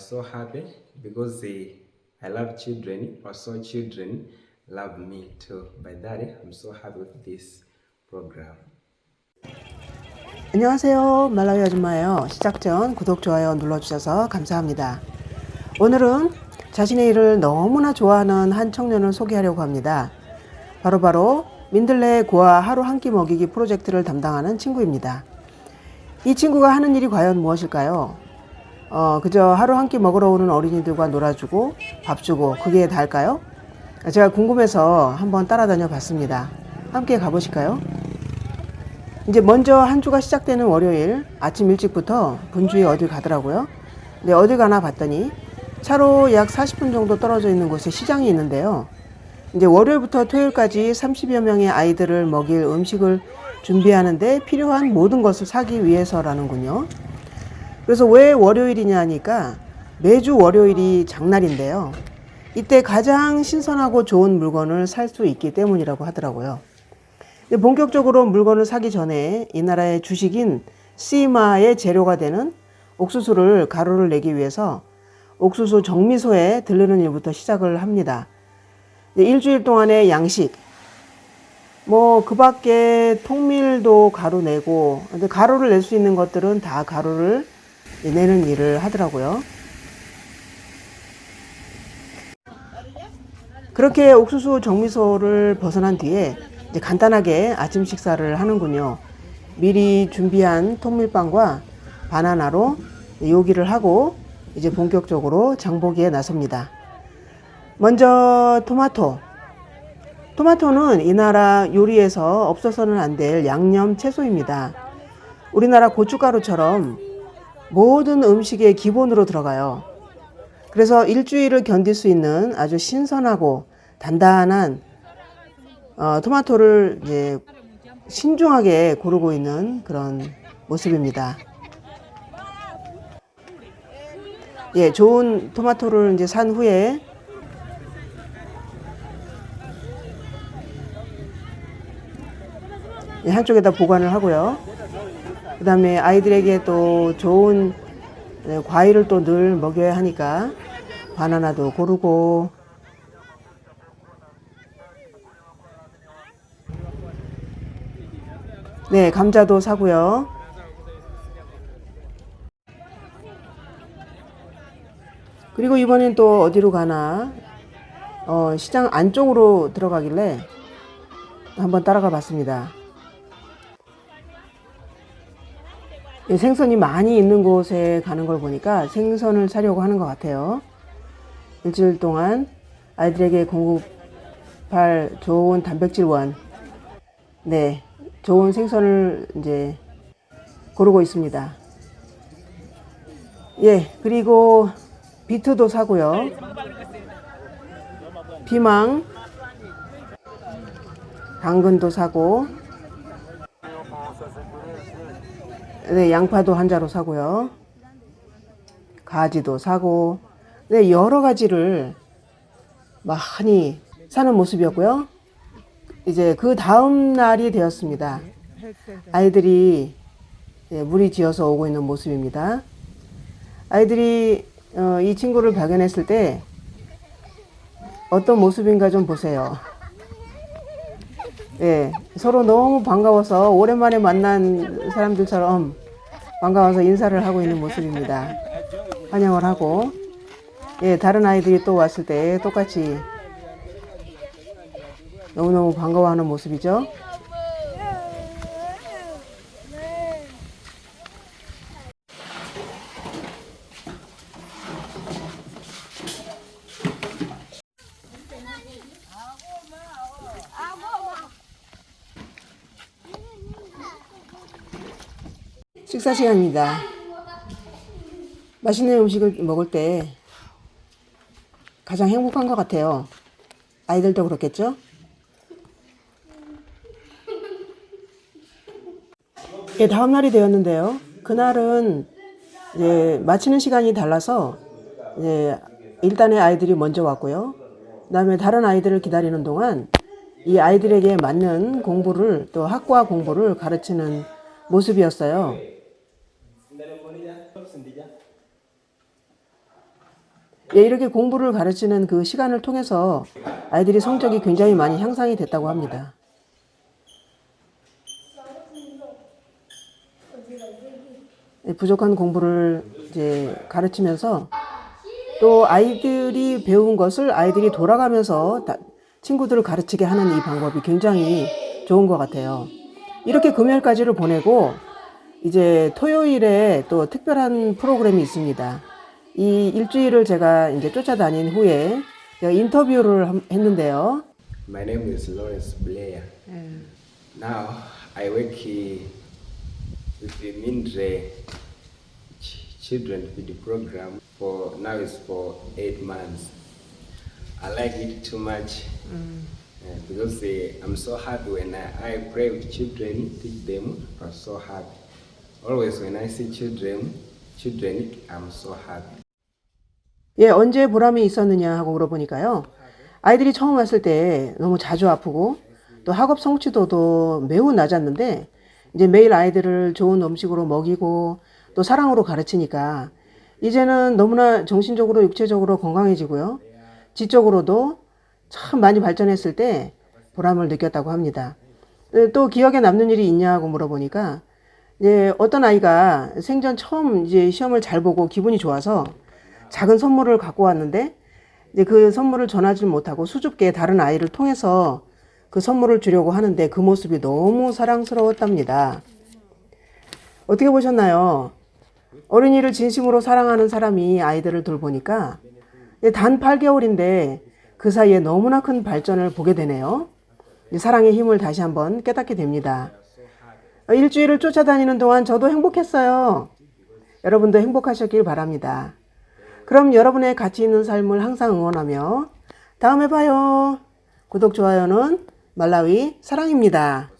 so happy because they, I love children, also children love me too. By that, I'm so happy with this program. 안녕하세요. 말라위 아줌마예요. 시작 전 구독, 좋아요 눌러주셔서 감사합니다. 오늘은 자신의 일을 너무나 좋아하는 한 청년을 소개하려고 합니다. 바로바로 민들레 고아 하루 한 끼 먹이기 프로젝트를 담당하는 친구입니다. 이 친구가 하는 일이 과연 무엇일까요? 어, 그저 하루 한 끼 먹으러 오는 어린이들과 놀아주고 밥 주고 그게 다일까요? 제가 궁금해서 한번 따라다녀 봤습니다. 함께 가보실까요? 이제 먼저 한 주가 시작되는 월요일 아침 일찍부터 분주히 어딜 가더라고요. 근데 어딜 가나 봤더니 차로 약 40분 정도 떨어져 있는 곳에 시장이 있는데요. 이제 월요일부터 토요일까지 30여 명의 아이들을 먹일 음식을 준비하는데 필요한 모든 것을 사기 위해서라는군요. 그래서 왜 월요일이냐 하니까 매주 월요일이 장날인데요. 이때 가장 신선하고 좋은 물건을 살 수 있기 때문이라고 하더라고요. 본격적으로 물건을 사기 전에 이 나라의 주식인 씨마의 재료가 되는 옥수수를 가루를 내기 위해서 옥수수 정미소에 들르는 일부터 시작을 합니다. 일주일 동안의 양식, 뭐 그 밖에 통밀도 가루 내고, 근데 가루를 낼 수 있는 것들은 다 가루를 내는 일을 하더라고요. 그렇게 옥수수 정미소를 벗어난 뒤에 간단하게 아침 식사를 하는군요. 미리 준비한 통밀빵과 바나나로 요기를 하고 이제 본격적으로 장보기에 나섭니다. 먼저 토마토. 토마토는 이 나라 요리에서 없어서는 안 될 양념 채소입니다. 우리나라 고춧가루처럼 모든 음식의 기본으로 들어가요. 그래서 일주일을 견딜 수 있는 아주 신선하고 단단한 어, 토마토를 이제 신중하게 고르고 있는 그런 모습입니다. 예, 좋은 토마토를 이제 산 후에 예, 한쪽에다 보관을 하고요. 그 다음에 아이들에게 또 좋은 네, 과일을 또 늘 먹여야 하니까 바나나도 고르고 네, 감자도 사고요. 그리고 이번엔 또 어디로 가나 어, 시장 안쪽으로 들어가길래 한번 따라가 봤습니다. 생선이 많이 있는 곳에 가는 걸 보니까 생선을 사려고 하는 것 같아요. 일주일 동안 아이들에게 공급할 좋은 단백질원, 네, 좋은 생선을 이제 고르고 있습니다. 예, 그리고 비트도 사고요. 피망, 당근도 사고, 네, 양파도 한 자루 사고요. 가지도 사고, 네, 여러 가지를 많이 사는 모습이었고요. 이제 그 다음 날이 되었습니다. 아이들이 예, 무리 지어서 오고 있는 모습입니다. 아이들이 어, 이 친구를 발견했을 때 어떤 모습인가 좀 보세요. 예, 서로 너무 반가워서 오랜만에 만난 사람들처럼 반가워서 인사를 하고 있는 모습입니다. 환영을 하고, 예, 다른 아이들이 또 왔을 때 똑같이 너무너무 반가워하는 모습이죠. 식사 시간입니다. 맛있는 음식을 먹을 때 가장 행복한 것 같아요. 아이들도 그렇겠죠? 예, 다음 날이 되었는데요. 그날은 이제 마치는 시간이 달라서 이제 일단의 아이들이 먼저 왔고요. 그다음에 다른 아이들을 기다리는 동안 이 아이들에게 맞는 공부를 또 학과 공부를 가르치는 모습이었어요. 예, 이렇게 공부를 가르치는 그 시간을 통해서 아이들이 성적이 굉장히 많이 향상이 됐다고 합니다. 예, 부족한 공부를 이제 가르치면서 또 아이들이 배운 것을 아이들이 돌아가면서 다- 친구들을 가르치게 하는 이 방법이 굉장히 좋은 것 같아요. 이렇게 금요일까지를 보내고 이제 토요일에 또 특별한 프로그램이 있습니다. 이 일주일을 제가 이제 쫓아다닌 후에 제가 인터뷰를 함- 했는데요. My name is Lawrence Blair. Now I work with the Mindre Ch- Children Feed Program for now it's for eight months. I like it too much uh, because uh, I'm so happy when I, I pray with children, teach them. I'm so happy. Always when I see children, children, I'm so happy. 예, 언제 보람이 있었느냐 하고 물어보니까요. 아이들이 처음 왔을 때 너무 자주 아프고 또 학업 성취도도 매우 낮았는데 이제 매일 아이들을 좋은 음식으로 먹이고 또 사랑으로 가르치니까 이제는 너무나 정신적으로 육체적으로 건강해지고요. 지적으로도 참 많이 발전했을 때 보람을 느꼈다고 합니다. 네, 또 기억에 남는 일이 있냐고 물어보니까 이제 어떤 아이가 생전 처음 이제 시험을 잘 보고 기분이 좋아서 작은 선물을 갖고 왔는데 이제 그 선물을 전하지 못하고 수줍게 다른 아이를 통해서 그 선물을 주려고 하는데 그 모습이 너무 사랑스러웠답니다. 어떻게 보셨나요? 어린이를 진심으로 사랑하는 사람이 아이들을 돌보니까 단 8개월인데 그 사이에 너무나 큰 발전을 보게 되네요. 사랑의 힘을 다시 한번 깨닫게 됩니다. 일주일을 쫓아다니는 동안 저도 행복했어요. 여러분도 행복하셨길 바랍니다. 그럼 여러분의 가치 있는 삶을 항상 응원하며 다음에 봐요. 구독, 좋아요는 말라위 사랑입니다.